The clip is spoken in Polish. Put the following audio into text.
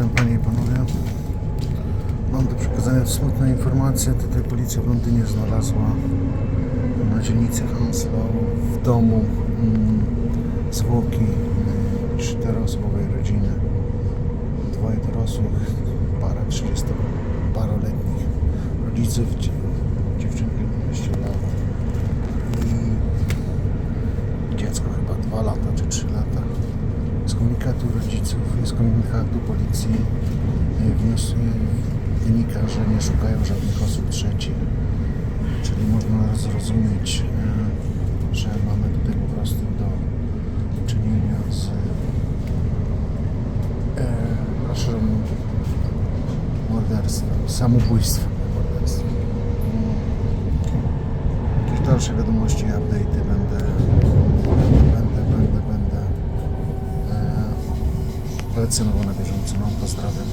Witam Panie i Panowie. Mam do przekazania smutną informację. Tutaj policja w Londynie znalazła na dzielnicy Hounslow w domu mm, zwłoki czteroosobowej rodziny. Dwoje dorosłych, para 30 paroletnich rodziców, dziewczynka 12 lat i dziecko chyba 2 lata czy 3 lata. Komunikatu rodziców, z komunikatu policji e, wynika, że nie szukają żadnych osób trzecich. Czyli można zrozumieć, e, że mamy tutaj po prostu do czynienia z e, proszę, morderstwem, samobójstwem, morderstwem. Jakieś dalsze wiadomości, update'y będę, będę, relacjonował na bieżąco. No, pozdrawiam.